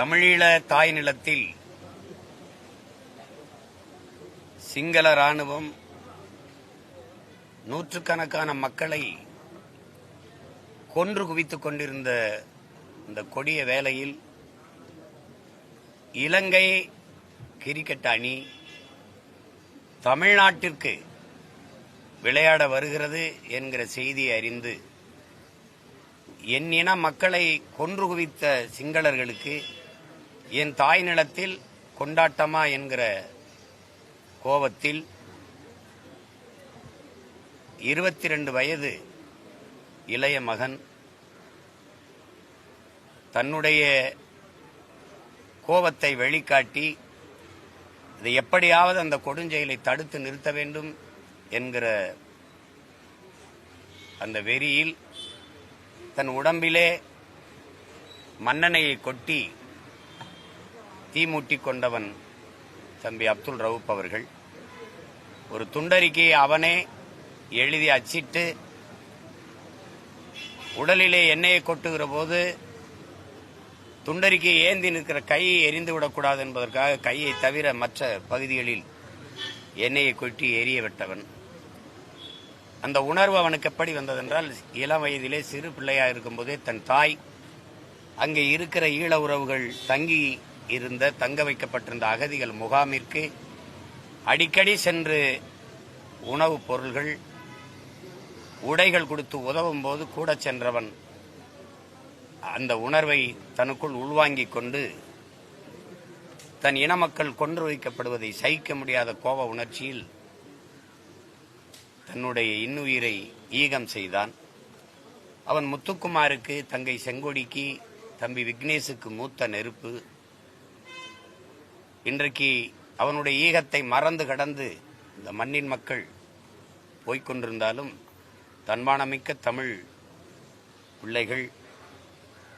தமிழீழ தாய் நிலத்தில் சிங்கள ராணுவம் நூற்றுக்கணக்கான மக்களை கொன்று குவித்துக் கொண்டிருந்த இந்த கொடிய வேளையில் இலங்கை கிரிக்கெட் அணி தமிழ்நாட்டிற்கு விளையாட வருகிறது என்கிற செய்தியை அறிந்து என் இன மக்களை கொன்று குவித்த சிங்களர்களுக்கு என் தாய் நிலத்தில் கொண்டாட்டமா என்கிற கோபத்தில் இருபத்தி ரெண்டு வயது இளைய மகன் தன்னுடைய கோபத்தை வெளிக்காட்டி இதை எப்படியாவது அந்த கொடுஞ்செயலை தடுத்து நிறுத்த வேண்டும் என்கிற அந்த வெறியில் தன் உடம்பிலே மன்னனையை கொட்டி தீமூட்டி கொண்டவன் தம்பி அப்துல் ரவுப் அவர்கள். ஒரு துண்டறிக்கையை அவனே எழுதி அச்சிட்டு உடலிலே எண்ணெயை கொட்டுகிற போது துண்டறிக்கை ஏந்தி நிற்கிற கையை எரிந்து விடக்கூடாது என்பதற்காக கையை தவிர மற்ற பகுதிகளில் எண்ணெயை கொட்டி எரிய விட்டவன் அந்த உணர்வு அவனுக்கு எப்படி வந்ததென்றால் இளம் வயதிலே சிறு பிள்ளையாக இருக்கும்போதே தன் தாய் அங்கே இருக்கிற ஈழ உறவுகள் தங்கி இருந்த தங்க வைக்கப்பட்டிருந்த அகதிகள் முகாமிற்கு அடிக்கடி சென்று உணவுப் பொருள்கள் உடைகள் கொடுத்து உதவும் போது கூட சென்றவன் அந்த உணர்வை தனக்குள் உள்வாங்கிக் கொண்டு தன் இன மக்கள் கொன்று வைக்கப்படுவதை சகிக்க முடியாத கோப உணர்ச்சியில் தன்னுடைய இன்னுயிரை ஈகம் செய்தான். அவன் முத்துக்குமாருக்கு தங்கை செங்கொடிக்கு தம்பி விக்னேஷுக்கு மூத்த நெருப்பு இன்றைக்கு அவனுடைய ஈகத்தை மறந்து கடந்து இந்த மண்ணின் மக்கள் போய்கொண்டிருந்தாலும் தன்மானமிக்க தமிழ் பிள்ளைகள்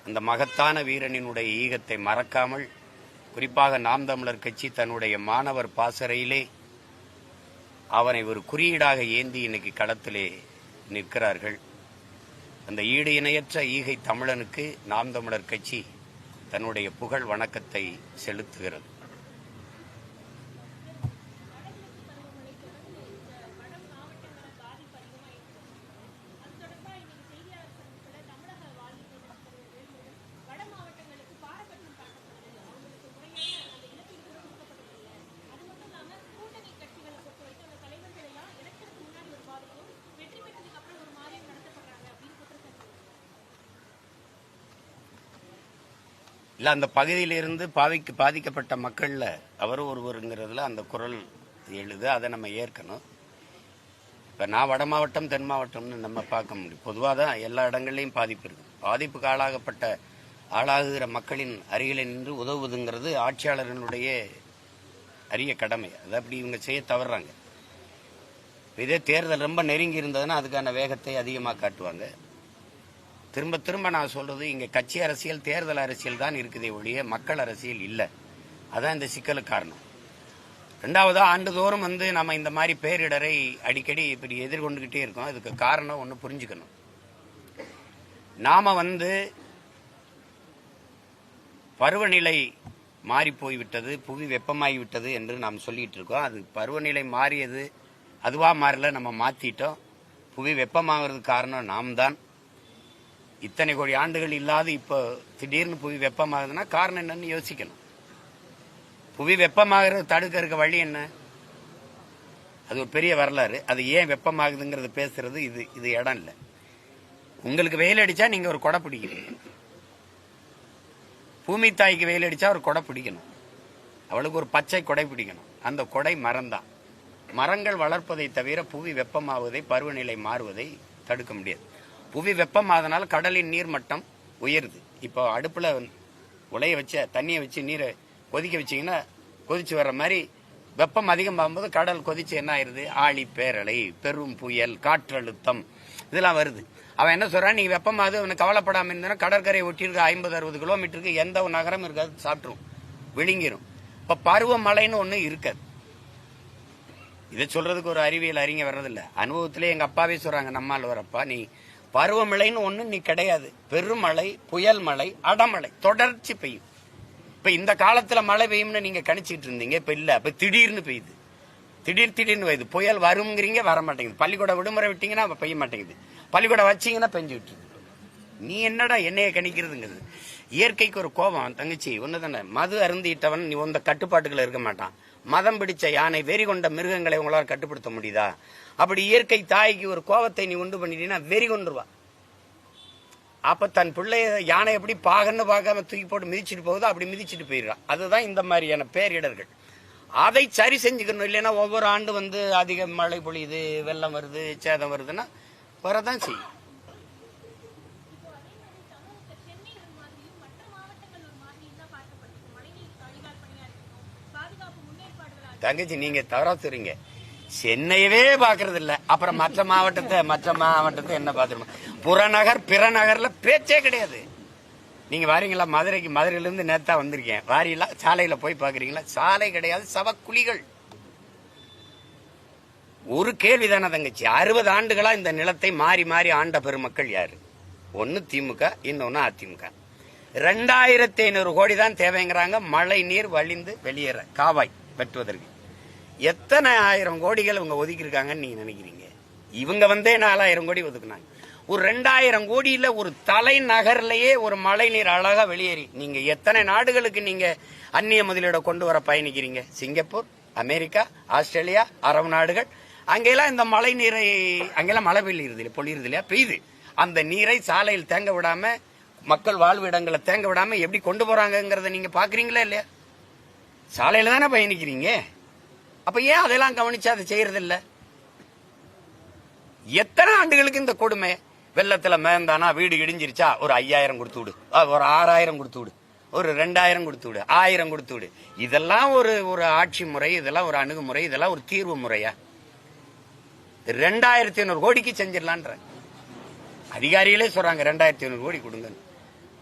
அந்த மகத்தான வீரனினுடைய ஈகத்தை மறக்காமல் குறிப்பாக நாம் தமிழர் கட்சி தன்னுடைய மாணவர் பாசறையிலே அவனை ஒரு குறியீடாக ஏந்தி இன்னைக்கு களத்திலே நிற்கிறார்கள். அந்த ஈடு இணையற்ற ஈகை தமிழனுக்கு நாம் தமிழர் கட்சி தன்னுடைய புகழ் வணக்கத்தை செலுத்துகிறது. இல்லை அந்த பகுதியிலிருந்து பாதிக்கு பாதிக்கப்பட்ட மக்களில் அவரும் ஒருவருங்கிறதுல அந்த குரல் எழுது அதை நம்ம ஏற்கணும். இப்போ நான் வட மாவட்டம் தென் மாவட்டம்னு நம்ம பார்க்க முடியும். பொதுவாக தான் எல்லா இடங்கள்லையும் பாதிப்பு இருக்கு. பாதிப்புக்கு ஆளாகப்பட்ட ஆளாகுகிற மக்களின் அருகில் நின்று உதவுவதுங்கிறது ஆட்சியாளர்களுடைய அரிய கடமை. அதை அப்படி இவங்க செய்ய தவறுறாங்க. இதே தேர்தல் ரொம்ப நெருங்கி இருந்ததுன்னா அதுக்கான வேகத்தை அதிகமாக காட்டுவாங்க. திரும்ப திரும்ப நான் சொல்றது இங்க கட்சி அரசியல் தேர்தல் அரசியல் தான் இருக்குதே ஒழிய மக்கள் அரசியல் இல்லை. அதான் இந்த சிக்கலுக்கு காரணம். ரெண்டாவது ஆண்டுதோறும் வந்து நம்ம இந்த மாதிரி பேரிடரை அடிக்கடி இப்படி எதிர்கொண்டுகிட்டே இருக்கோம். இதுக்கு காரணம் ஒன்று புரிஞ்சுக்கணும். நாம வந்து பருவநிலை மாறி போய்விட்டது புவி வெப்பமாகி விட்டது என்று நாம் சொல்லிட்டு இருக்கோம். அது பருவநிலை மாறியது அதுவாக மாறல நம்ம மாற்றிட்டோம் புவி வெப்பமாகிறதுக்கு காரணம் நாம் தான் இத்தனை கோடி ஆண்டுகள் இல்லாத இப்போ திடீர்னு புவி வெப்பமாகுதுன்னா காரணம் என்னன்னு யோசிக்கணும். புவி வெப்பமாகிறது தடுக்கிறதுக்கு வழி என்ன? அது ஒரு பெரிய வரலாறு. அது ஏன் வெப்பமாகுதுங்கிறது பேசுறது இது இது இடம் இல்லை. உங்களுக்கு வெயில் அடிச்சா நீங்க ஒரு கொடை பிடிக்கிறீங்க பூமி தாய்க்கு வெயில் அடிச்சா ஒரு கொடை பிடிக்கணும். அவளுக்கு ஒரு பச்சை கொடை பிடிக்கணும். அந்த கொடை மரம்தான். மரங்கள் வளர்ப்பதை தவிர புவி வெப்பமாவதை பருவநிலை மாறுவதை தடுக்க முடியாது. புவி வெப்பம் அதனால கடலின் நீர் மட்டம் உயருது. இப்போ அடுப்பில் உலைய வச்ச தண்ணியை வச்சு நீரை கொதிக்க வச்சிங்கன்னா கொதிச்சு வர்ற மாதிரி வெப்பம் அதிகமாகும்போது கடல் கொதிச்சு என்ன ஆயிருது? ஆழி பேரலை பெரும் புயல் காற்றழுத்தம் இதெல்லாம் வருது. அவன் என்ன சொல்றான்? நீங்க அது அவனை கவலைப்படாம இருந்தா கடற்கரை ஒட்டி இருக்க ஐம்பது அறுபது கிலோமீட்டருக்கு எந்த ஒரு நகரம் இருக்காது சாப்பிட்ரும் விழுங்கிரும். இப்ப பருவமழைன்னு ஒன்று இருக்காது. இதை சொல்றதுக்கு ஒரு அறிவியல் அறிஞர் வர்றதில்ல. அனுபவத்திலே எங்க அப்பாவே சொல்றாங்க நம்மால் வரப்பா நீ பருவமழைன்னு ஒண்ணு நீ கிடையாது. பெருமழை புயல் மழை அடமழை தொடர்ச்சி பெய்யும். இப்ப இந்த காலத்துல மழை பெய்யும்னு நீங்க கணிச்சிட்டு இருந்தீங்க இப்ப இல்ல. இப்ப திடீர்னு பெய்யுது. திடீர் திடீர்னு பெய்யுது புயல் வருங்கிறீங்க வர மாட்டேங்குது. பள்ளிக்கூட விடுமுறை விட்டீங்கன்னா அப்போ பெய்ய மாட்டேங்குது. பள்ளிக்கூடம் வச்சீங்கன்னா பெஞ்சுட்டு நீ என்னடா என்னைய கணிக்கிறதுங்கிறது? இயற்கைக்கு ஒரு கோபம். தங்கச்சி ஒண்ணுதானே? மது அருந்திட்டவன் நீ உந்த கட்டுப்பாட்டுக்குள்ள இருக்க மாட்டான். மதம் பிடிச்ச யானை வெறி கொண்ட மிருகங்களை உங்களால் கட்டுப்படுத்த முடியுதா? அப்படி இயற்கை தாய்க்கு ஒரு கோபத்தை நீ உண்டு பண்ணிட்டீங்கன்னா வெறி கொண்டுருவா அப்ப தன் பிள்ளைய யானை எப்படி பாகன்னு பார்க்காம தூக்கி போட்டு மிதிச்சிட்டு போகுதோ அப்படி மிதிச்சிட்டு போயிடுறான் அதுதான் இந்த மாதிரியான பேரிடர்கள். அதை சரி செஞ்சுக்கணும். இல்லைன்னா ஒவ்வொரு ஆண்டு வந்து அதிக மழை பொழியுது வெள்ளம் வருது சேதம் வருதுன்னா வரதான் செய்யும் சென்னை ஒரு மாதிரியும் மற்ற மாவட்டங்கள் ஒரு மாதிரியும் தான் பார்க்கப்படுது மழைநீர் வடிகால் பணியா இருக்கட்டும் பாதுகாப்பு முன்னேற்பாடுகளா தங்கச்சி நீங்க தவறா சொல்றீங்க சென்னையவே பாக்குறது இல்ல அப்புறம் மற்ற மாவட்டத்தை மற்ற மாவட்டத்தை என்ன பாத்துருமா? புறநகர் பிற நகர்ல பேச்சே கிடையாது. நீங்க வாரீங்களா? மதுரைக்கு மதுரையில இருந்து நேத்தா வந்திருக்கேன். வாரீங்களா? சாலையில போய் பாக்குறீங்களா? சாலை கிடையாது சவக்குழிகள். ஒரு கேள்விதானே தங்கச்சி. அறுபது ஆண்டுகளா இந்த நிலத்தை மாறி மாறி ஆண்ட பெருமக்கள் யாரு? ஒன்னு திமுக இன்னொன்னு அதிமுக. ரெண்டாயிரத்தி ஐநூறு கோடி தான் தேவைங்கிறாங்க. மழை நீர் வழிந்து வெளியேற காவாய் வெட்டுவதற்கு. எத்தனை ஆயிரம் கோடிகள் இவங்க ஒதுக்கியிருக்காங்கன்னு நீங்க நினைக்கிறீங்க? இவங்க வந்தே நாலாயிரம் கோடி ஒதுக்குனாங்க. ஒரு ரெண்டாயிரம் கோடியில ஒரு தலைநகர்லயே ஒரு மழை நீர் அழகா வெளியேறி நீங்க எத்தனை நாடுகளுக்கு நீங்க அந்நிய முதலீட கொண்டு வர பயணிக்கிறீங்க? சிங்கப்பூர் அமெரிக்கா ஆஸ்திரேலியா அரபு நாடுகள். அங்கெல்லாம் இந்த மழை நீரை அங்கெல்லாம் மழை பெய்யுறது இல்லையா? பொழியுறது இல்லையா? பெய்யுது. அந்த நீரை சாலையில் தேங்க விடாம மக்கள் வாழ்விடங்களை தேங்க விடாம எப்படி கொண்டு போகிறாங்கங்கிறத நீங்க பாக்குறீங்களா இல்லையா? சாலையில தானே பயணிக்கிறீங்க? அப்ப ஏன் அதெல்லாம் கவனிச்சு அதை செய்யறது இல்ல எத்தனை ஆண்டுகளுக்கு இந்த கொடுமை? வெள்ளத்துல மேந்தானா வீடு இடிஞ்சிருச்சா? ஒரு ஐயாயிரம் கொடுத்து விடு. ஒரு ஆறாயிரம் கொடுத்து விடு. ஒரு ரெண்டாயிரம் கொடுத்து விடு. ஆயிரம் கொடுத்து விடு. இதெல்லாம் ஒரு ஒரு ஆட்சி முறை இதெல்லாம் ஒரு அணுகுமுறை இதெல்லாம் ஒரு தீர்வு முறையா? ரெண்டாயிரத்தி ஐநூறு கோடிக்கு செஞ்சிடலான்ற. அதிகாரிகளே சொல்றாங்க ரெண்டாயிரத்தி ஐநூறு கோடி கொடுங்க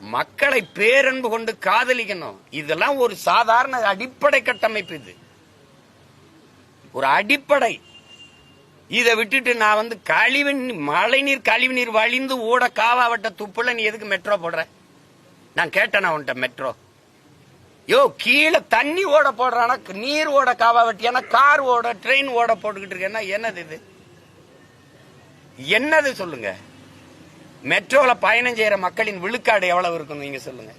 மக்களை பேரன்பு கொண்டு காதலிக்கணும். இதெல்லாம் ஒரு சாதாரண அடிப்படை கட்டமைப்பு இது. ஒரு அடிப்படை. இதை விட்டுட்டு நான் வந்து கழிவு மழை நீர் கழிவு நீர் வழிந்து ஓட காவாவட்ட துப்புல நீ எதுக்கு மெட்ரோ போடுற? நான் கேட்டேன் உன்கிட்ட மெட்ரோ யோ கீழே தண்ணி ஓட போடுறானா நீர் ஓட காவா வெட்டியானா கார் ஓட ட்ரெயின் ஓட போட்டுக்கிட்டு இருக்கேன்னா என்னது இது? என்னது சொல்லுங்க? மெட்ரோல பயணம் செய்யற மக்களின் விழுக்காடு எவ்வளவு இருக்கும் நீங்க சொல்லுங்க.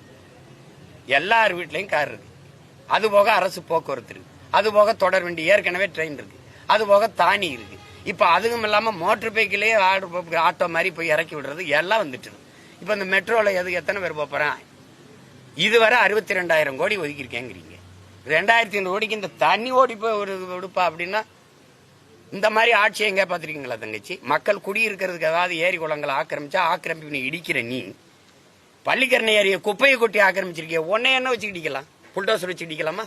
எல்லார் வீட்லயும் கார் இருக்கு. அது போக அரசு போக்குவரத்து இருக்கு. அது போக தொடர் வண்டி ஏற்கனவே ட்ரெயின் இருக்கு. அது போக தானி இருக்கு. இப்ப அதுவும் இல்லாம மோட்டர் பைக்கிலே ஆட்டோ மாதிரி போய் இறக்கி விடுறது எல்லாம் வந்துட்டு இப்போ இப்ப இந்த மெட்ரோல எது எத்தனை பேர் போப் போறான்? இதுவரை அறுபத்தி ரெண்டாயிரம் கோடி ஒதுக்கியிருக்கேங்கிறீங்க. ரெண்டாயிரத்தி ஐநூறு கோடிக்கு இந்த தண்ணி ஓடி போய் ஒரு விடுப்பா அப்படின்னா இந்த மாதிரி ஆட்சி எங்க பாத்திருக்கீங்களா தங்கச்சி? மக்கள் குடியிருக்கிறதுக்கு ஏதாவது ஏரி குளங்களை ஆக்கிரமிச்சா ஆக்கிரமிப்பு நீ இடிக்கிற நீ. பள்ளிக்கரணை ஏரிய குப்பையை கொட்டி ஆக்கிரமிச்சிருக்கிய உன்னை என்ன வச்சு இடிக்கலாம் புல்டோசர் வச்சு இடிக்கலாமா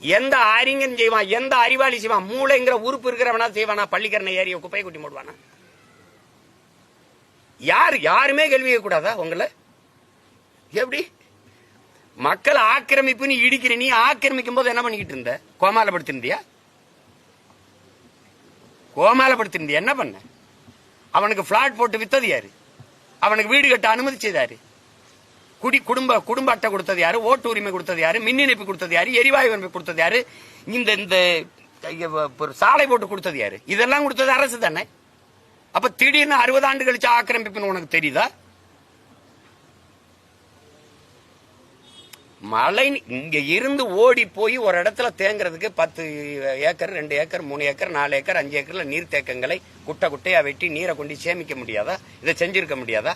எந்த அறிஞன் செய்வான்? எந்த அறிவாளி செய்வான்? மூளைங்கிற உறுப்பு இருக்கிறவனா செய்வானா? பள்ளிக்கரணை ஏரிய குப்பையை குட்டி மூடுவானா? யார்? யாருமே கேள்வி கூடாதா உங்களை? எப்படி? மக்கள் ஆக்கிரமிப்பு நீ இடிக்கிற நீ ஆக்கிரமிக்கும் போது என்ன பண்ணிக்கிட்டு இருந்த? கோமாலப்படுத்திருந்தியா கோமாலப்படுத்திருந்தியா என்ன பண்ண? அவனுக்கு பிளாட் போட்டு வித்தது யாரு? அவனுக்கு வீடு கட்ட அனுமதிச்சது யாரு குடி குடும்ப குடும்ப அட்டை கொடுத்தது யாரு? ஓட்டு உரிமை கொடுத்தது யாரு? மின் இணைப்பு கொடுத்தது யாரு? எரிவாயு உரிமை கொடுத்தது யாரு? இந்த இந்த ஒரு சாலை போட்டு கொடுத்தது யாரு? இதெல்லாம் கொடுத்தது அரசு தானே? அப்ப திடீர்னு அறுபது ஆண்டு கழிச்சு ஆக்கிரமிப்புன்னு உனக்கு தெரியுதா? மழை இங்க இருந்து ஓடி போய் ஒரு இடத்துல தேங்குறதுக்கு பத்து ஏக்கர் ரெண்டு ஏக்கர் மூணு ஏக்கர் நாலு ஏக்கர் அஞ்சு ஏக்கர்ல நீர் தேக்கங்களை குட்டை குட்டையா வெட்டி நீரை கொண்டு சேமிக்க முடியாதா? இதை செஞ்சிருக்க முடியாதா?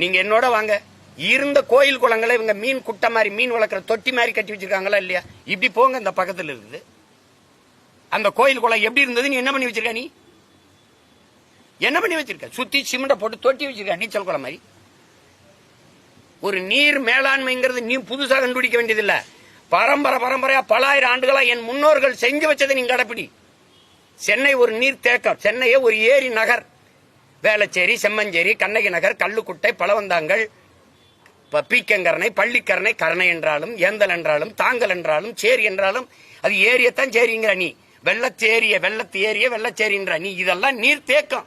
நீங்க என்னோட வாங்க. இருந்த கோயில் குளங்களை இவங்க மீன் குட்டை மாதிரி மீன் வளர்க்குற தொட்டி மாதிரி கட்டி வச்சிருக்காங்களா இல்லையா? இப்படி போங்க இந்த பக்கத்தில் இருக்குது. அந்த கோயில் குளம் எப்படி இருந்தது? நீ என்ன பண்ணி வச்சிருக்க நீ? என்ன பண்ணி வச்சிருக்க? சுத்தி சிமெண்ட போட்டு தொட்டி வச்சிருக்க நீச்சல் குளம் மாதிரி. ஒரு நீர் மேலாண்மைங்கிறது நீ புதுசாக கண்டுபிடிக்க வேண்டியதில்லை. பரம்பரை பரம்பரையா பல ஆயிரம் ஆண்டுகளா என் முன்னோர்கள் செஞ்சு வச்சதை நீங்க கடைப்பிடி. சென்னை ஒரு நீர் தேக்கம். சென்னையே ஒரு ஏரி நகர். வேளச்சேரி செம்மஞ்சேரி கண்ணகி நகர் கல்லுக்குட்டை பழவந்தாங்கல் பீக்கங்கரணை பள்ளிக்கரணை கரணை என்றாலும் ஏந்தல் என்றாலும் தாங்கல் என்றாலும் சேரி என்றாலும் அது ஏரியத்தான் சேரிங்கிற நீ. வெள்ளச்சேரிய வெள்ளத்து ஏரிய வெள்ளச்சேரின்ற நீ. இதெல்லாம் நீர் தேக்கம்.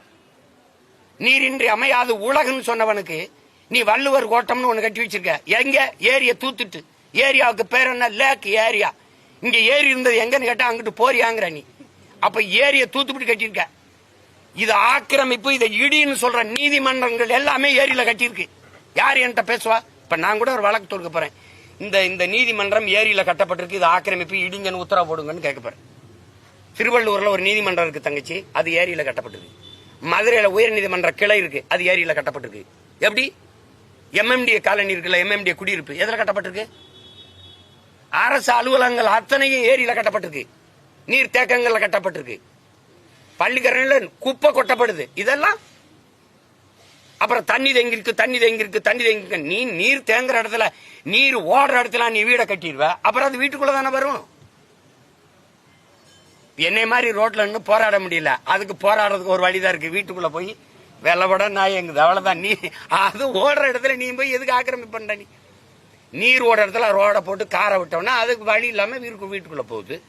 நீரின்றி அமையாது உலகம்னு சொன்னவனுக்கு நீ வள்ளுவர் கோட்டம்னு ஒன்று கட்டி வச்சிருக்க. எங்க? ஏரிய தூத்துட்டு. ஏரியாவுக்கு பேர் என்ன? Lake area. இங்க ஏரி இருந்தது எங்கன்னு கேட்டா அங்கிட்டு போறியாங்கிற நீ. அப்ப ஏரிய தூத்துப்பிட்டு கட்டியிருக்க. இது ஆக்கிரமிப்பு இதை இடின்னு சொல்ற நீதிமன்றங்கள் எல்லாமே ஏரியில கட்டியிருக்கு. யார் என்கிட்ட பேசுவா? இப்போ நான் கூட ஒரு வழக்கு தொடுக்க போகிறேன் இந்த இந்த நீதிமன்றம் ஏரியில் கட்டப்பட்டிருக்கு இது ஆக்கிரமிப்பு இடிங்கன்னு உத்தரவு போடுங்கன்னு கேட்க போகிறேன் திருவள்ளூரில் ஒரு நீதிமன்றம் இருக்குது தங்கச்சி அது ஏரியில் கட்டப்பட்டிருக்கு. மதுரையில் உயர்நீதிமன்ற கிளை இருக்கு அது ஏரியில் கட்டப்பட்டிருக்கு. எப்படி? எம்எம்டிஏ காலனி இருக்குல்ல எம்எம்டிஏ குடியிருப்பு எதில் கட்டப்பட்டிருக்கு? அரசு அலுவலகங்கள் அத்தனையும் ஏரியில் கட்டப்பட்டிருக்கு. நீர் தேக்கங்களில் கட்டப்பட்டிருக்கு. பள்ளிக்கரணில் குப்பை கொட்டப்படுது. இதெல்லாம் அப்புறம் தண்ணி தேங்கிருக்கு தண்ணி தேங்கிருக்கு தண்ணி தேங்கிருக்கு நீ நீர் தேங்குற இடத்துல நீர் ஓடுற இடத்துல நீ வீடை கட்டிடுவ. அப்புறம் அது வீட்டுக்குள்ள தானே வரும். என்னை மாதிரி ரோட்ல நின்று போராட முடியல. அதுக்கு போராடுறதுக்கு ஒரு வழிதான் இருக்கு. வீட்டுக்குள்ள போய் வெள்ளப்பட நான் எங்குது அவ்வளவுதான். நீ அது ஓடுற இடத்துல நீ போய் எதுக்கு ஆக்கிரமிப்பு பண்ற நீ? நீர் ஓடுற இடத்துல ரோட போட்டு காரை விட்டோம்னா அதுக்கு வழி இல்லாம வீட்டுக்குள்ள போகுது.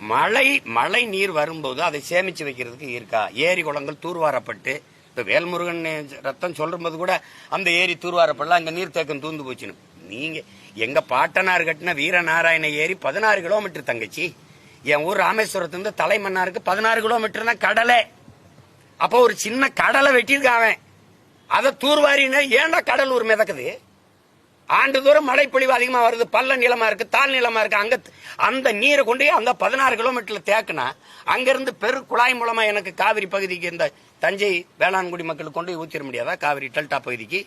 மழை மழை நீர் வரும்போது அதை சேமிச்சு வைக்கிறதுக்கு இருக்கா? ஏரி குளங்கள் தூர்வாரப்பட்டு இப்ப வேல்முருகன் ரத்தம் சொல்லும்போது கூட அந்த ஏரி தூர்வாரப்படல அந்த நீர் தேக்கம் தூந்து போச்சுன்னு. நீங்க எங்க பாட்டனார் கட்டின வீரநாராயண ஏரி பதினாறு கிலோமீட்டர் தங்கச்சி. என் ஊர் ராமேஸ்வரத்துலேருந்து தலைமன்னாருக்கு பதினாறு கிலோமீட்டர் தான் கடலை. அப்போ ஒரு சின்ன கடலை வெட்டியிருக்கான் அவன். அதை தூர்வாரின்னு ஏன்டா கடல் ஒரு மிதக்குது? ஆண்டுதோறும் மழைப்பொழிவு அதிகமாக வருது. பள்ள நிலமா இருக்கு தாழ் நிலமா இருக்கு. அங்க அந்த நீரை கொண்டு போய் அந்த பதினாறு கிலோமீட்டர்ல தேக்குனா அங்கிருந்து பெரு குழாய் மூலமா எனக்கு காவிரி பகுதிக்கு இந்த தஞ்சை வேளாண்குடி மக்களுக்கு கொண்டு ஊத்திட முடியாதா? காவிரி டெல்டா பகுதிக்கு.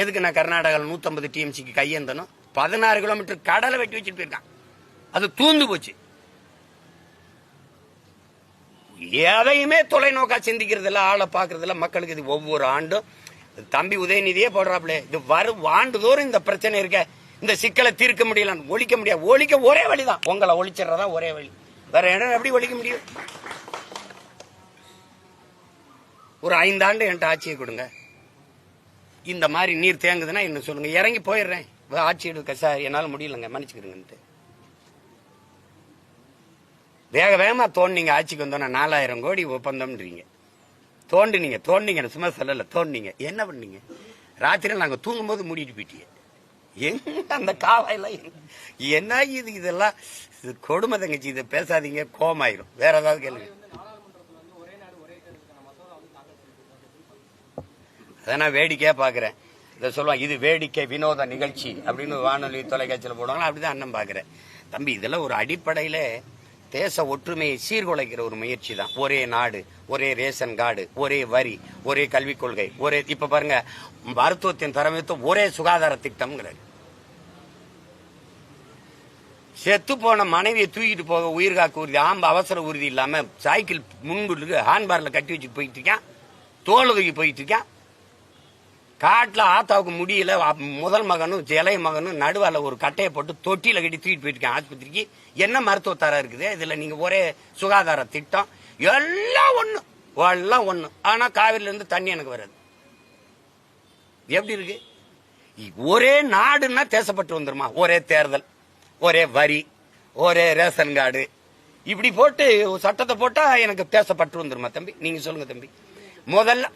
எதுக்கு நான் கர்நாடகாவில் நூத்தம்பது டிஎம்சிக்கு கையேந்தனும் பதினாறு கிலோமீட்டர் கடலை வெட்டி வச்சுட்டு போயிருக்கான். அது தூந்து போச்சு. எதையுமே தொலைநோக்கா சிந்திக்கிறது இல்லை ஆளை பாக்குறது இல்லை மக்களுக்கு இது ஒவ்வொரு ஆண்டும் தம்பி உதயநிதியே போடுறாப்புல. இது வரும் ஆண்டுதோறும் இந்த பிரச்சனை இருக்க. இந்த சிக்கலை தீர்க்க முடியல ஒழிக்க முடியாது. ஒழிக்க ஒரே வழிதான். உங்களை ஒழிச்சிடறதா ஒரே வழி. வேற இடம் எப்படி ஒழிக்க முடியும்? ஒரு ஐந்தாண்டு என்கிட்ட ஆட்சியை கொடுங்க. இந்த மாதிரி நீர் தேங்குதுன்னா என்ன சொல்லுங்க? இறங்கி போயிடுறேன். ஆட்சி எடுக்க சார் என்னால் முடியலங்க. மன்னிச்சுக்கிறேங்கன்ட்டு வேக வேகமா தோணுனீங்க ஆட்சிக்கு வந்தோன்னா நாலாயிரம் கோடி ஒப்பந்தம்ன்றீங்க. தோண்டினீங்க தோண்டிங்க சும்மா சொல்லல தோண்டிங்க என்ன பண்ணீங்க? ராத்திரி நாங்க தூங்கும்போது மூடிட்டு போயிட்டீங்க எங்க அந்த காவாயெல்லாம் என்ன இது இதெல்லாம்? இது கொடுமை தங்கச்சி இதை பேசாதீங்க கோமாயிரும் வேற ஏதாவது கேளுங்க. அதை நான் வேடிக்கையா பாக்குறேன். இதை சொல்லுவாங்க இது வேடிக்கை வினோத நிகழ்ச்சி அப்படின்னு வானொலி தொலைக்காட்சியில் போடுவாங்க அப்படிதான் அண்ணன் பாக்குறேன். தம்பி இதெல்லாம் ஒரு அடிப்படையில தேச ஒற்றுமையை சீர்குலைக்கிற ஒரு முயற்சி தான் ஒரே நாடு ஒரே ரேஷன் கார்டு ஒரே வரி ஒரே கல்விக் கொள்கை ஒரே இப்ப பாருங்க மருத்துவத்தின் தரமித்து ஒரே சுகாதார திட்டம்ங்கிறாரு செத்து போன மனைவியை தூக்கிட்டு போக உயிர் காக்க உறுதி ஆம்ப அவசர உறுதி இல்லாம சைக்கிள் முன்குள்ளுக்கு ஹாண்ட்பார்ல கட்டி வச்சுட்டு போயிட்டு இருக்கான் தோல் தூக்கி போயிட்டு இருக்கான். காட்டுல ஆத்தாவுக்கு முடியல முதல் மகனும் இளைய மகனும் நடுவால ஒரு கட்டையை போட்டு தொட்டியில கட்டி தூக்கிட்டு போயிருக்கேன் ஆஸ்பத்திரிக்கு என்ன மருத்துவ இருக்குது? இதுல நீங்க ஒரே சுகாதார திட்டம். எல்லாம் ஒண்ணு எல்லாம் ஒண்ணு. ஆனா காவிரில இருந்து தண்ணி எனக்கு வராது. எப்படி இருக்கு? ஒரே நாடுன்னா தேசப்பட்டு வந்துருமா? ஒரே தேர்தல் ஒரே வரி ஒரே ரேஷன் கார்டு. இப்படி போட்டு சட்டத்தை போட்டா எனக்கு தேசப்பட்டு வந்துருமா தம்பி? நீங்க சொல்லுங்க தம்பி. முதல்ல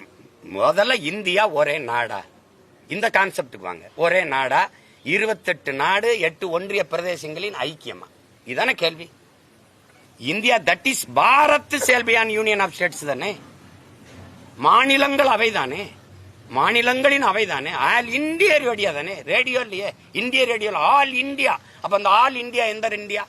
முதல்ல இந்தியா ஒரே நாடா. இந்த கான்செப்டுக்கு வாங்க. ஒரே நாடா. இருபத்தெட்டு நாடு எட்டு ஒன்றிய பிரதேசங்களின் ஐக்கியமா? இதுதானே கேள்வி. India that is Bharat செல்பியான் union of states தானே? மாநிலங்கள் அவைதானே? மாநிலங்களின் அவைதானே? ஆல் இந்திய ரேடியோ தானே? ரேடியோ இல்லையே. இந்திய ரேடியோ ஆல் இந்தியா. அப்ப அந்த ஆல் இந்தியா எந்த இந்தியா?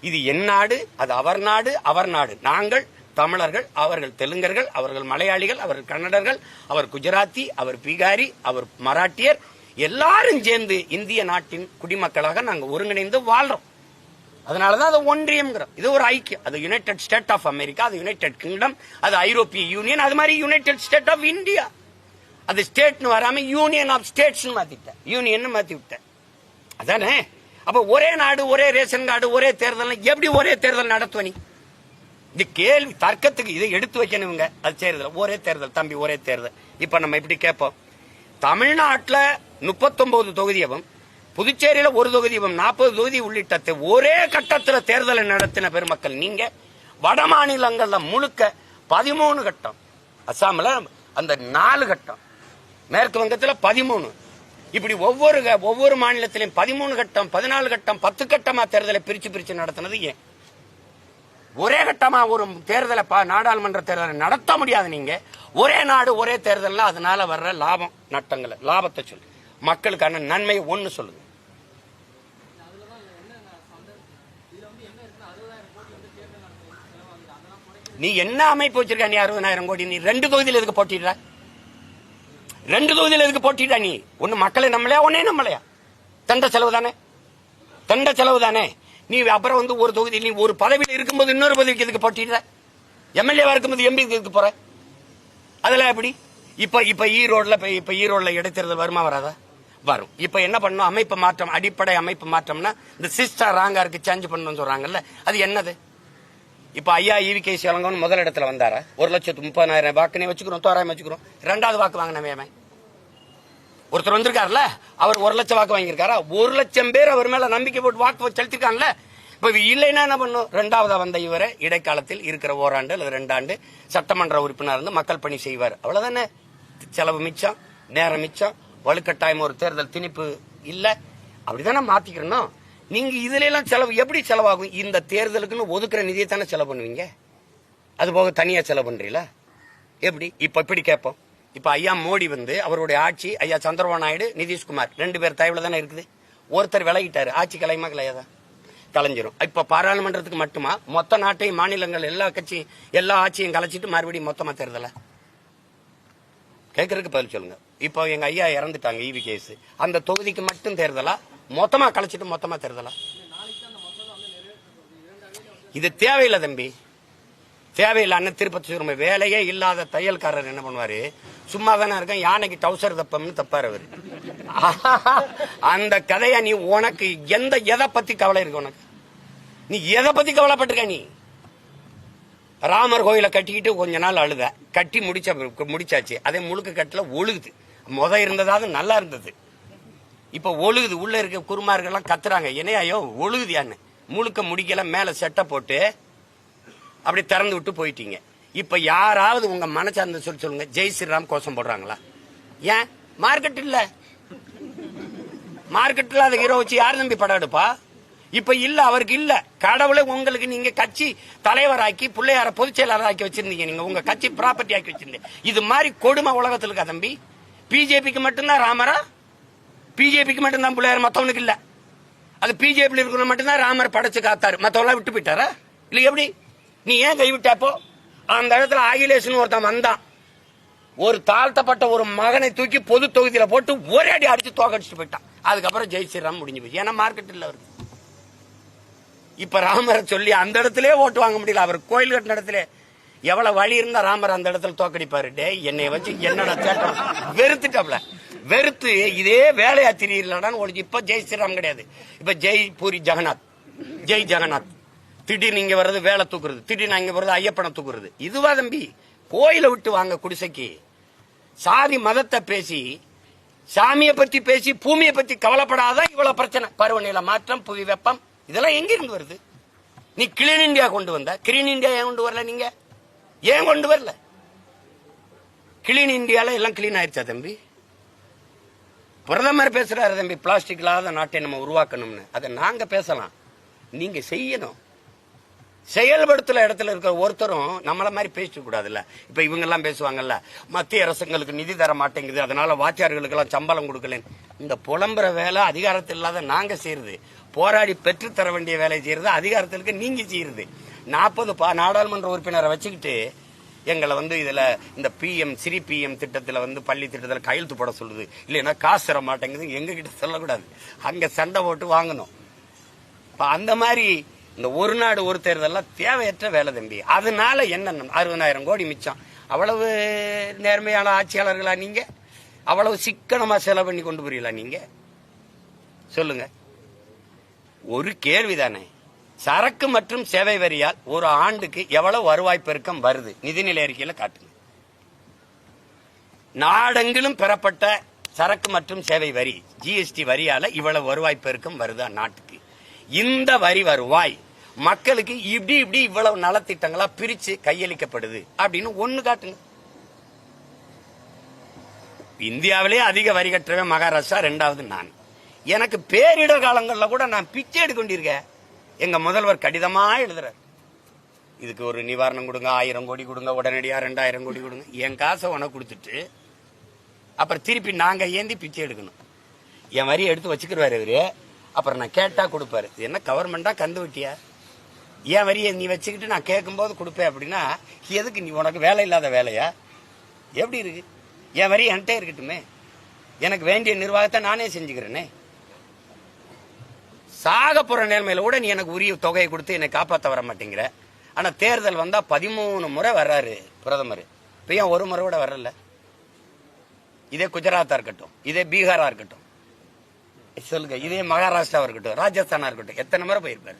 இது என் நாடு அது அவர் நாடு அவர் நாடு. நாங்கள் தமிழர்கள் அவர்கள் தெலுங்கர்கள் அவர்கள் மலையாளிகள் அவர்கள் கன்னடர்கள் அவர் குஜராத்தி அவர் பீகாரி அவர் மராட்டியர் எல்லாரும் சேர்ந்து இந்திய நாட்டின் குடிமக்களாக நாங்கள் ஒருங்கிணைந்து வாழ்றோம். அதனாலதான் அது ஒன்றியம்ங்கிறோம். இது ஒரு ஐக்கியம். அது யுனைடெட் ஸ்டேட் ஆஃப் அமெரிக்கா அது யுனைடெட் கிங்டம் அது ஐரோப்பிய யூனியன் அது மாதிரி யுனைடெட் ஸ்டேட் ஆஃப் இந்தியா அது ஸ்டேட்னு வராம யூனியன் ஆஃப் ஸ்டேட்ஸ் மாத்திட்டேன். யூனியன் மாத்தி விட்டேன். அதானே? அப்ப ஒரே நாடு ஒரே ரேஷன் கார்டு ஒரே தேர்தல் எப்படி ஒரே தேர்தல் நடத்துவ இந்த கேள்வி தர்க்கத்துக்கு இதை எடுத்து வைக்கணுங்க அது தேர்தல் ஒரே தேர்தல் தம்பி ஒரே தேர்தல். இப்ப நம்ம இப்படி கேட்போம். தமிழ்நாட்டில் முப்பத்தொன்பது தொகுதியவும் புதுச்சேரியில ஒரு தொகுதியும் நாற்பது தொகுதி உள்ளிட்ட ஒரே கட்டத்தில் தேர்தலை நடத்தின பெருமக்கள் நீங்க. வட மாநிலங்கள்ல முழுக்க பதிமூணு கட்டம். அஸ்ஸாமில் அந்த நாலு கட்டம். மேற்கு வங்கத்தில் பதிமூணு. இப்படி ஒவ்வொரு ஒவ்வொரு மாநிலத்திலையும் பதிமூணு கட்டம் பதினாலு கட்டம் பத்து கட்டமா தேர்தலை பிரிச்சு பிரிச்சு நடத்தினது ஏன்? ஒரே கட்டமா ஒரு தேர்தலை நாடாளுமன்ற தேர்தலை நடத்த முடியாது நீங்க. ஒரே நாடு ஒரே தேர்தல்ல அதனால வர்ற லாபம் நட்டங்களை லாபத்தை சொல்லு. மக்களுக்கான நன்மை ஒன்னு சொல்லுங்க. நீ என்ன அமைப்பு வச்சிருக்க? நீ அறுபதாயிரம் கோடி நீ ரெண்டு தொகுதியில் எதுக்கு போட்டிடுற? ரெண்டு தொகுதியில் எதுக்கு போட்டிடுற நீ? ஒன்னு மக்களை நம்மளையா ஒன்னே நம்மளையா? தண்ட செலவு தானே? தண்ட செலவு தானே? நீ அப்புறம் வந்து ஒரு தொகுதி நீ ஒரு பதவியில் இருக்கும்போது இன்னொரு பதவிக்கு எதுக்கு போட்டிடுற எம்எல்ஏவா இருக்கும்போது எம்பி எதுக்கு போற? அதெல்லாம் எப்படி? இப்ப இப்ப ஈரோடுல இப்ப ஈரோடுல இடைத்தேர்தல் வருமா வராதா? வரும். இப்ப என்ன பண்ணணும்? அமைப்பு மாற்றம் அடிப்படை அமைப்பு மாற்றம்னா இந்த சிஸ்டர் ராங்கா இருக்கு சேஞ்ச் பண்ணணும்னு சொல்றாங்கல்ல அது என்னது? இப்ப ஐயா இவி கே சிவலங்கன் முதல் இடத்துல வந்தாரா? ஒரு லட்சத்து முப்பதாயிரம் வாக்குனே வச்சுக்கிறோம் தோராயம் வச்சுக்கிறோம். ரெண்டாவது வாக்கு வாங்கினவே ஒருத்தர் வந்திருக்காருல்ல அவர் ஒரு லட்சம் வாக்கு வாங்கியிருக்காரா? ஒரு லட்சம் பேர் அவர் மேல நம்பிக்கை போட்டு வாக்கு செலுத்திருக்காங்கல்ல? இப்ப இல்லைன்னா என்ன பண்ணும்? ரெண்டாவதா வந்த இவரை இடைக்காலத்தில் இருக்கிற ஓராண்டு அல்லது ரெண்டாண்டு சட்டமன்ற உறுப்பினர் இருந்து மக்கள் பணி செய்வார். அவ்வளவுதானே? செலவு மிச்சம் நேரம் மிச்சம் வலுக்கட்டாயம் ஒரு தேர்தல் திணிப்பு இல்ல. அப்படிதானே மாத்திக்கிறணும் நீங்க இதுல எல்லாம் செலவு எப்படி செலவாகும்? இந்த தேர்தலுக்குன்னு ஒதுக்குற நிதியை தானே செலவு பண்ணுவீங்க? அது போக தனியா செலவு பண்றீங்களா? எப்படி? இப்ப இப்படி கேட்போம்? இப்ப ஐயா மோடி வந்து அவருடைய ஆட்சி ஐயா சந்திரபாபு நாயுடு நிதிஷ்குமார் ரெண்டு பேர் தயவுல தானே இருக்குது. ஒருத்தர் விலகிட்டாரு. ஆட்சி கலையுமா கலையாதா கலைஞ்சிரும். இப்ப பாராளுமன்றத்துக்கு மட்டுமா? மொத்த நாட்டையும் மாநிலங்கள் எல்லா கட்சியும் எல்லா ஆட்சியும் கலைச்சிட்டு மறுபடியும் மொத்தமா தேர்தல? கேட்கறதுக்கு பதில் சொல்லுங்க. இப்போ எங்க ஐயா இறந்துட்டாங்க ஈவி கேஸ். அந்த தொகுதிக்கு மட்டும் தேர்தலா? மொத்தமா கலைச்சிட்டு மொத்தமா தேர்தலா? இது தேவையில்லை தம்பி. தேவையில்லை அண்ணன் திருப்பதி சொல்லுமே வேலையே இல்லாத தையல்காரர் என்ன பண்ணுவாரு? சும்மா தானே இருக்கேன் யானைக்கு டவுசர் தப்பம்னு தப்பாரு அவரு. அந்த கதைய நீ உனக்கு எந்த எதை பத்தி கவலை இருக்கு உனக்கு? நீ எதை பத்தி கவலைப்பட்டிருக்க நீ? ராமர் கோயிலை கட்டிக்கிட்டு கொஞ்ச நாள் அழுத. கட்டி முடிச்ச முடிச்சாச்சு. அதே முழுக்க கட்டில ஒழுகுது. முத இருந்ததாவது நல்லா இருந்தது. இப்போ ஒழுகுது. உள்ள இருக்க குருமார்கள்லாம் கத்துறாங்க. என்னையோ ஒழுகுதியான்னு. முழுக்க முடிக்கல மேல செட்டை போட்டு அப்படி திறந்து விட்டு போயிட்டீங்க. இப்ப யாராவது உங்க மனசார்ந்த சொல்லி சொல்லுங்க. ஜெய் ஸ்ரீராம் கோஷம் போடுறாங்களா? ஏன்? மார்க்கெட் இல்ல. மார்க்கெட்ல அதை ஹீரோ வச்சு யார் நம்பி படம் எடுப்பா? இப்ப இல்ல அவருக்கு இல்ல. கடவுளை உங்களுக்கு நீங்க கட்சி தலைவராக்கி பிள்ளையார பொதுச் செயலாளர் ஆக்கி வச்சிருந்தீங்க நீங்க. உங்க கட்சி ப்ராப்பர்ட்டி ஆக்கி வச்சிருந்தீங்க. இது மாதிரி கொடுமை உலகத்துல இருக்கா தம்பி? பிஜேபிக்கு மட்டும்தான் ராமரா? பிஜேபிக்கு மட்டும்தான் பிள்ளையார் மத்தவனுக்கு இல்ல. அது பிஜேபியில் இருக்கிற மட்டும்தான் ராமர் படைச்சு காத்தாரு. மத்தவெல்லாம் விட்டு போயிட்டாரா? இல்ல எப்படி? நீ ஏன் கைவிட்டப்போ அந்த இடத்துல அகிலேஷன் ஒருத்தன் வந்தான். ஒரு தாழ்த்தப்பட்ட ஒரு மகனை தூக்கி பொது தொகுதியில போட்டு ஒரே அடி அடிச்சு தோக்கடிச்சுட்டு போயிட்டான். அதுக்கப்புறம் ஜெய் ஸ்ரீராம் முடிஞ்சு போச்சு. ஏன்னா மார்க்கெட் இல்ல அவருக்கு. இப்ப ராமரை சொல்லி அந்த இடத்துல ஓட்டு வாங்க முடியல. அவர் கோயில் கட்டின இடத்துல எவ்வளவு வழி இருந்தா ராமர் அந்த இடத்துல தோக்கடிப்பாரு. டே என்னை வச்சு என்னடா சேட்டம் வெறுத்துட்டாப்ல. வெறுத்து இதே வேலையா தெரியலடான்னு ஒழிச்சு இப்ப ஜெய் ஸ்ரீராம் கிடையாது. இப்ப ஜெய் பூரி ஜெகநாத். ஜெய் ஜெகநாத். திடீர்னு இங்க வர்றது வேலை தூக்குறது திடீர்னு அங்க வர்றது ஐயப்பனை தூக்குறது. இதுவா தம்பி கோயிலை விட்டு வாங்க குடிசைக்கு. சாதி மதத்தை பேசி சாமியை பத்தி பேசி பூமியை பத்தி கவலைப்படாத இவ்வளவு பிரச்சனை. பருவநிலை மாற்றம் புவி வெப்பம் இதெல்லாம் எங்க இருந்து வருது? நீ கிளீன் இந்தியா கொண்டு வந்த. கிளீன் இந்தியா ஏன் கொண்டு வரல நீங்க? ஏன் கொண்டு வரல? கிளீன் இந்தியால எல்லாம் கிளீன் ஆயிடுச்சா தம்பி? பிரதமர் பேசுறாரு தம்பி பிளாஸ்டிக் இல்லாத நாட்டை நம்ம உருவாக்கணும்னு. அதை நாங்க பேசலாம். நீங்க செய்யணும். செயல்படுத்துற இடத்துல இருக்கிற ஒருத்தரும் நம்மள மாதிரி பேசக்கூடாதுல்ல இப்போ இப்ப இவங்க எல்லாம் பேசுவாங்கல்ல மத்திய அரசுங்களுக்கு நிதி தர மாட்டேங்குது அதனால வாத்தியார்களுக்கு எல்லாம் சம்பளம் கொடுக்கலன்னு. இந்த புலம்புற வேலை அதிகாரத்தில் இல்லாத நாங்க செய்யறது. போராடி பெற்று தர வேண்டிய வேலையை செய்யறது அதிகாரத்திற்கு நீங்க செய்யறது. நாற்பது நாடாளுமன்ற உறுப்பினரை வச்சுக்கிட்டு எங்களை வந்து இதில் இந்த பிஎம் சிறி பிஎம் திட்டத்தில் வந்து பள்ளி திட்டத்தில் கையெழுத்து போட சொல்லுது. இல்லைன்னா காசு தர மாட்டேங்குது எங்ககிட்ட சொல்லக்கூடாது. அங்கே சண்டை போட்டு வாங்கணும். இப்போ அந்த மாதிரி இந்த ஒரு நாடு ஒரு தேர்தல்லாம் தேவையற்ற வேலை தம்பி. அதனால என்ன அறுபதாயிரம் கோடி மிச்சம். அவ்வளவு நேர்மையான ஆட்சியாளர்களா நீங்க? அவ்வளவு சிக்கனமா செலவு பண்ணி கொண்டு போறீங்களா நீங்க? சொல்லுங்க. ஒரு கேள்விதானே சரக்கு மற்றும் சேவை வரியால் ஒரு ஆண்டுக்கு எவ்வளவு வருவாய் பெருக்கம் வருது? நிதிநிலை அறிக்கையில காட்டுங்க. நாடெங்கிலும் பெறப்பட்ட சரக்கு மற்றும் சேவை வரி ஜிஎஸ்டி வரியால இவ்வளவு வருவாய் பெருக்கம் வருதா நாட்டுக்கு? இந்த வரி வருவாய் மக்களுக்கு இப்படி இப்படி இவ்வளவு நலத்திட்டங்களா பிரிச்சு கையளிக்கப்படுது அப்படின்னு ஒண்ணு காட்டுங்க. இந்தியாவிலே அதிக வரி கட்டுறவன் மகாராஷ்டிரா ரெண்டாவது நான். எனக்கு பேரிடர் காலங்களில் கூட நான் பிச்சை எடுக்க கொண்டிருக்கேன் எங்க முதல்வர் கடிதமா எழுதுறார். இதுக்கு ஒரு நிவாரணம் கொடுங்க ஆயிரம் கோடி கொடுங்க உடனடியா ரெண்டாயிரம் கோடி கொடுங்க. என் காசை உனக்கு கொடுத்துட்டு அப்புறம் திருப்பி நாங்க ஏந்தி பிச்சை எடுக்கணும். என் வரி எடுத்து வச்சுக்கிறாரு இவரு. அப்புறம் நான் கேட்டா கொடுப்பாரு. என்ன கவர்மெண்டா கந்து வெட்டியா? என் வரியை நீ வச்சுக்கிட்டு நான் கேட்கும்போது கொடுப்பேன் அப்படின்னா எதுக்கு நீ உனக்கு வேலை இல்லாத வேலையா? எப்படி இருக்கு? என் வரி என்கிட்ட இருக்கட்டுமே. எனக்கு வேண்டிய நிர்வாகத்தை நானே செஞ்சுக்கிறேனே. சாக போற நிலைமையில கூட நீ எனக்கு உரிய தொகையை கொடுத்து என்னை காப்பாற்ற வர மாட்டேங்கிற. ஆனா தேர்தல் வந்தா பதிமூணு முறை வர்றாரு பிரதமர். இப்ப ஏன் ஒரு முறை கூட வரல? இதே குஜராத்தா இருக்கட்டும் இதே பீகாரா இருக்கட்டும். சொல்லுங்க இதே மகாராஷ்டிராவா இருக்கட்டும் ராஜஸ்தானா இருக்கட்டும் எத்தனை முறை போயிருப்பாரு?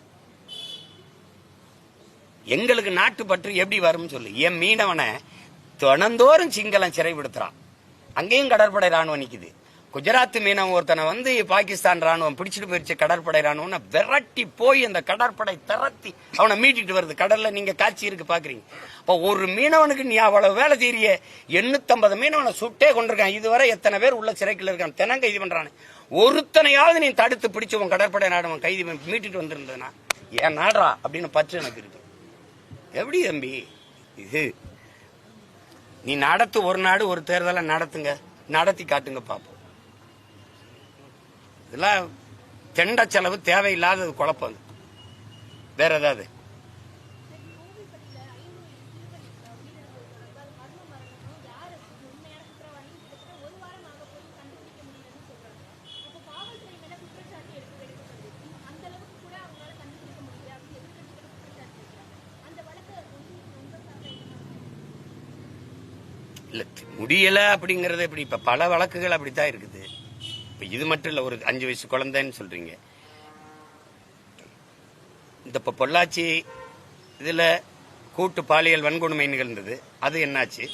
எங்களுக்கு நாட்டு பற்று எப்படி வரும்னு சொல்லு. என் மீனவனை தினந்தோறும் சிங்களம் சிறைப்படுத்துறான். அங்கேயும் கடற்படை ராணுவம் நிக்குது. குஜராத் மீனவன் ஒருத்தனை வந்து பாகிஸ்தான் ராணுவம் பிடிச்சிட்டு போயிருச்சு கடற்படை ராணுவம் விரட்டி போய் அந்த கடற்படை திரட்டி அவனை மீட்டிட்டு வருது. கடல்ல நீங்க காட்சி இருக்கு பாக்குறீங்க. அப்ப ஒரு மீனவனுக்கு நீ அவ்வளவு வேலை செய்ய எண்ணூத்தம்பது மீனவனை சுட்டே கொண்டிருக்கான். இதுவரை எத்தனை பேர் உள்ள சிறைக்குள்ள இருக்கான்? தினம் கைது பண்றானு. ஒருத்தனையாவது நீ தடுத்து பிடிச்சவன் கடற்படை ராணுவம் கைது மீட்டிட்டு மீட்டுட்டு வந்திருந்ததுன்னா ஏன் நாடுறா? அப்படின்னு பற்று எனக்கு இருக்கு. எப்படி தம்பி? இது. நீ நடத்து ஒரு நாடு ஒரு தேர்தலை நடத்துங்க. நடத்தி காட்டுங்க பாப்போம். இதெல்லாம் தெண்ட செலவு தேவையில்லாதது குழப்பம். வேற ஏதாவது கோவில்பட்டியில ஐநூறு இருபது மர்மம் யாரு உண்மையான குற்றவாளி கிட்டத்தட்ட ஒரு வாரம் ஆக போய் கண்டுபிடிக்க முடியலன்னு சொல்றாங்க அப்போ காவல்துறை மேல குற்றச்சாட்டு எடுத்து எடுக்கப்படுது அந்த அளவுக்கு கூட அவங்களால கண்டுபிடிக்க முடியல அப்படின்னு எதிர்கட்சிகள் குற்றச்சாட்டு வைக்கிறாங்க அந்த வழக்கு ஒன்றிய உங்க சார்பில் என்ன இல்லை முடியல அப்படிங்கறது இப்படி இப்ப பல வழக்குகள் அப்படித்தான் இருக்குது. இப்ப இது மட்டும் இல்ல ஒரு அஞ்சு வயசு குழந்தைன்னு சொல்றீங்க. இந்த இப்ப பொள்ளாச்சி இதுல கூட்டு பாலியல் வன்கொடுமை நிகழ்ந்தது. அது என்னாச்சு?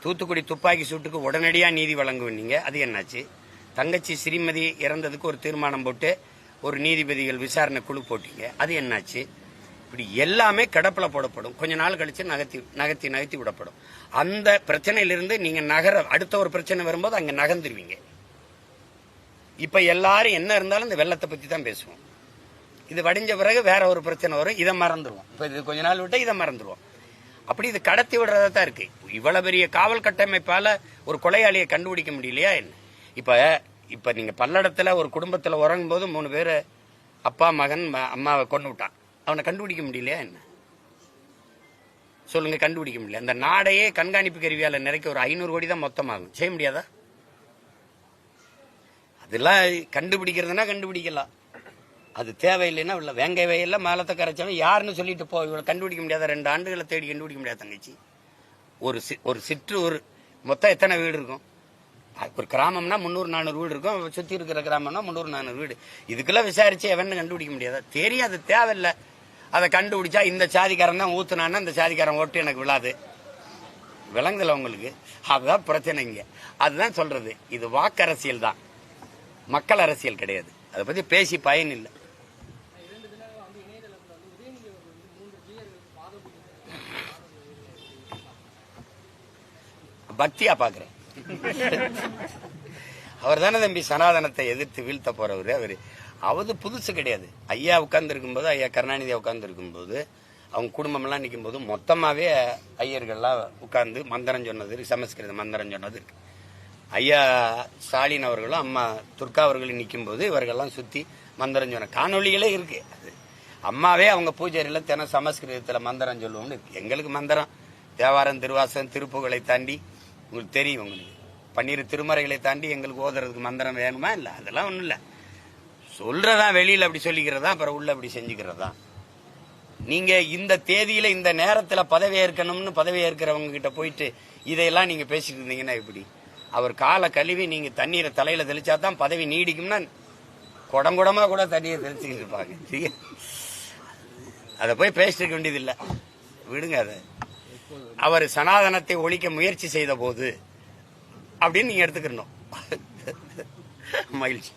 தூத்துக்குடி துப்பாக்கி சூட்டுக்கு உடனடியாக நீதி வழங்குவீங்க அது என்னாச்சு? தங்கச்சி ஸ்ரீமதி இறந்ததுக்கு ஒரு தீர்மானம் போட்டு ஒரு நீதிபதிகள் விசாரணை குழு போட்டீங்க. அது என்னாச்சு? இப்படி எல்லாமே கடப்பில் போடப்படும். கொஞ்ச நாள் கழிச்சு நகர்த்தி நகர்த்தி நகர்த்தி விடப்படும். அந்த பிரச்சனையிலிருந்து நீங்க நகர அடுத்த ஒரு பிரச்சனை வரும்போது அங்க நகர்ந்துருவீங்க. இப்ப எல்லாரும் என்ன இருந்தாலும் இந்த வெள்ளத்தை பத்தி தான் பேசுவோம். இது வடிஞ்ச பிறகு வேற ஒரு பிரச்சனை வரும் இதை மறந்துடுவோம் இப்ப இது கொஞ்ச நாள் விட்டு இதை மறந்துடுவோம் அப்படி இது கடத்தி விடுறதா தான் இருக்கு. இவ்வளவு பெரிய காவல் கட்டமைப்பால ஒரு கொலையாளியை கண்டுபிடிக்க முடியலையா என்ன? இப்ப இப்ப நீங்க பல்லடத்துல ஒரு குடும்பத்துல உறங்கும் போது மூணு பேரு அப்பா மகன் ம- அம்மாவை கொண்டு விட்டான் அவனை கண்டுபிடிக்க முடியலையா என்ன? சொல்லுங்க கண்டுபிடிக்க முடியல. அந்த நாடையே கண்காணிப்பு கருவியால் நிறைக்க ஒரு ஐநூறு கோடி தான் மொத்தமாகும். செய்ய முடியாதா? அதெல்லாம் கண்டுபிடிக்கிறதுனா கண்டுபிடிக்கலாம். அது தேவையில்லைன்னா இல்லை வேங்கை வயல்ல மேலத்தை கரைச்சவன் யாருன்னு சொல்லிட்டு போ இவளை கண்டுபிடிக்க முடியாத? ரெண்டு ஆண்டுகளை தேடி கண்டுபிடிக்க முடியாத தங்கச்சி? ஒரு சி- ஒரு சிற்று ஒரு மொத்தம் எத்தனை வீடு இருக்கும்? ஒரு கிராமம்னா முந்நூறு நானூறு வீடு இருக்கும். சுற்றி இருக்கிற கிராமம்னா முந்நூறு நானூறு வீடு. இதுக்கெல்லாம் விசாரிச்சு எவன்னு கண்டுபிடிக்க முடியாதா? தெரியாது தேவையில்லை. அதை கண்டுபிடிச்சா இந்த சாதிக்காரன் தான் ஊத்துனான்னா இந்த சாதிக்காரன் ஓட்டு எனக்கு விழாது. விளங்குதல உங்களுக்கு? அதுதான் பிரச்சனைங்க அதுதான் சொல்றது. இது வாக்கரசியல் தான். மக்கள் அரசியல் கிடையாது. அதை பத்தி பேசி பயன் இல்லை. பக்தியா பாக்குறேன். அவர் தானே தம்பி சனாதனத்தை எதிர்த்து வீழ்த்த போறவர். அவரு அவது புதுசு கிடையாது. ஐயா உட்கார்ந்து போது ஐயா கருணாநிதி உட்கார்ந்து இருக்கும்போது அவங்க குடும்பம்லாம் நிற்கும் போது மொத்தமாகவே ஐயர்கள்லாம் உட்கார்ந்து மந்திரம் சொன்னது இருக்கு, சமஸ்கிருத மந்திரம் சொன்னது இருக்கு. ஐயா ஸ்டாலின் அவர்களும் அம்மா துர்கா அவர்களும் நிற்கும் போது இவர்கள்லாம் சுற்றி மந்திரம் சொன்ன காணொளிகளே இருக்கு. அது அம்மாவே அவங்க பூஜையில தினம் சமஸ்கிருதத்தில் மந்திரம் சொல்லுவோம்னு இருக்கு. எங்களுக்கு மந்திரம். தேவாரம் திருவாசம் திருப்புகளை தாண்டி உங்களுக்கு தெரியும் உங்களுக்கு. பன்னிரு திருமறைகளை தாண்டி எங்களுக்கு ஓதுறதுக்கு மந்திரம் வேணுமா? இல்லை அதெல்லாம் ஒன்றும் இல்லை. சொல்றதா வெளியில அப்படி சொல்லிக்கிறதா அப்புறம் உள்ள அப்படி செஞ்சுக்கிறதா? நீங்க இந்த தேதியில இந்த நேரத்துல பதவி ஏற்கணும்னு பதவி ஏற்கிறவங்க கிட்ட போயிட்டு இதையெல்லாம் நீங்க பேசிட்டு இருந்தீங்கன்னா எப்படி? அவர் காலை கழுவி நீங்க தண்ணீரை தலையில தெளிச்சா தான் பதவி நீடிக்கும்னா குடங்குடமா கூட தண்ணியை தெளிச்சுக்கிட்டு இருப்பாங்க. சரியா? அதை போய் பேசிட்டு வேண்டியதில்லை. வேண்டியது விடுங்க அதை. அவர் சனாதனத்தை ஒழிக்க முயற்சி செய்த போது அப்படின்னு நீங்க எடுத்துக்கணும். மகிழ்ச்சி.